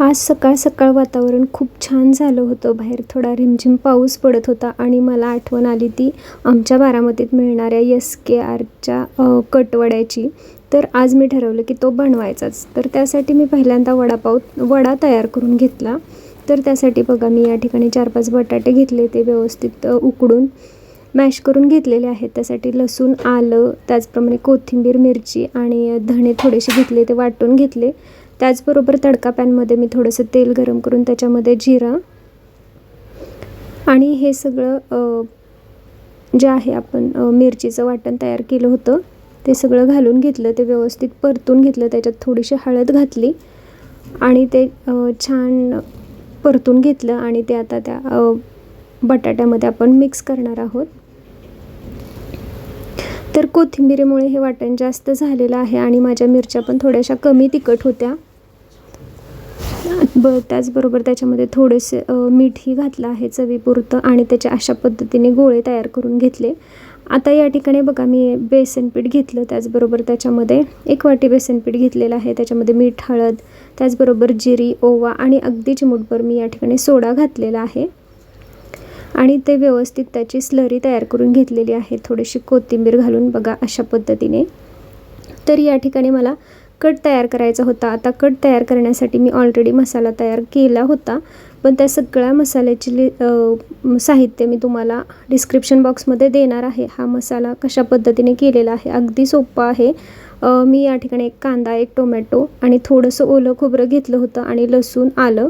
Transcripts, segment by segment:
आज सकाळ सकाळ वातावरण खूप छान झालं होतं बाहेर. थोडा रिमझिम पाऊस पडत होता आणि मला आठवण आली ती आमच्या बारामतीत मिळणाऱ्या एस के आरच्या कटवड्याची. तर आज मी ठरवलं की तो बनवायचाच. तर त्यासाठी मी पहिल्यांदा वडापाव वडा तयार करून घेतला. तर त्यासाठी बघा मी या ठिकाणी चार पाच बटाटे घेतले ते व्यवस्थित उकडून मॅश करून घेतलेले आहेत. त्यासाठी लसूण आलं त्याचप्रमाणे कोथिंबीर मिरची आणि धणे थोडेसे घेतले ते वाटून घेतले. त्याचबरोबर तडका पॅनमध्ये मी थोडंसं तेल गरम करून त्याच्यामध्ये जिरा आणि हे सगळं जे आहे आपण मिरचीचं वाटण तयार केलं होतं ते सगळं घालून घेतलं ते व्यवस्थित परतून घेतलं त्याच्यात थोडीशी हळद घातली आणि ते छान परतून घेतलं आणि ते आता त्या बटाट्यामध्ये आपण मिक्स करणार आहोत. तर कोथिंबिरीमुळे हे वाटण जास्त झालेलं आहे आणि माझ्या मिरच्या पण थोड्याशा कमी तिखट होत्या. ब त्याचबरोबर त्याच्यामध्ये थोडेसे मीठही घातलं आहे चवीपुरतं आणि त्याच्या अशा पद्धतीने गोळे तयार करून घेतले. आता या ठिकाणी बघा मी बेसन पीठ घेतलं. त्याचबरोबर त्याच्यामध्ये एक वाटी बेसन पीठ घेतलेलं आहे. त्याच्यामध्ये मीठ हळद त्याचबरोबर जिरी ओवा आणि अगदी चिमूटभर मी या ठिकाणी सोडा घातलेला आहे. आणि ते व्यवस्थित त्याची स्लरी तयार करून घेतलेली आहे. थोडीशी कोथिंबीर घालून बघा अशा पद्धतीने. तर या ठिकाणी मला कट तयार करायचा होता. आता कट तयार करण्यासाठी मी ऑलरेडी मसाला तयार केला होता. पण त्या सगळ्या मसाल्याची लि साहित्य मी तुम्हाला डिस्क्रिप्शन बॉक्समध्ये देणार आहे. हा मसाला कशा पद्धतीने केलेला आहे अगदी सोपा आहे. मी या ठिकाणी एक कांदा एक टोमॅटो आणि थोडंसं ओलं खोबरं घेतलं होतं आणि लसूण आलं.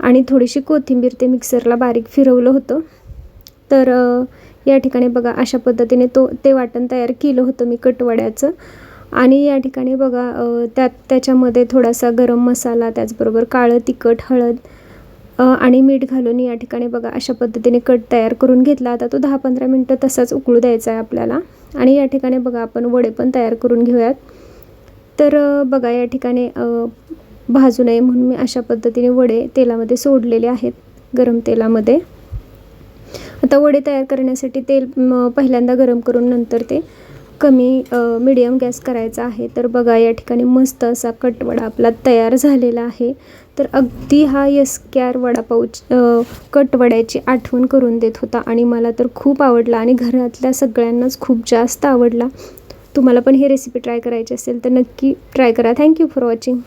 आणि थोडीशी कोथिंबीर ते मिक्सरला बारीक फिरवलं होतं. तर या ठिकाणी बघा अशा पद्धतीने तो ते वाटण तयार केलं होतं मी कटवड्याचं. आणि या ठिकाणी बघा त्यात त्याच्यामध्ये थोडासा गरम मसाला त्याचबरोबर काळं तिखट हळद आणि मीठ घालून या ठिकाणी बघा अशा पद्धतीने कट तयार करून घेतला. आता तो दहा पंधरा मिनटं तसाच उकळू द्यायचा आहे आपल्याला. आणि या ठिकाणी बघा आपण वडे पण तयार करून घेऊयात. तर बघा या ठिकाणी भाजू नये म्हणून मी अशा पद्धतीने वडे तेलामध्ये सोडलेले आहेत गरम तेलामध्ये. आता वडे तयार करण्यासाठी तेल पहिल्यांदा गरम करून नंतर ते कमी मिडियम गॅस करायचा आहे तर बघा या ठिकाणी मस्त असा कटवडा आपला तयार झालेला आहे. तर अगदी हा यस कॅर कटवड्याची आठवण करून देत होता आणि मला तर खूप आवडला आणि घरातल्या सगळ्यांनाच खूप जास्त आवडला. तुम्हाला पण ही रेसिपी ट्राय करायची असेल तर नक्की ट्राय करा. Thank you for watching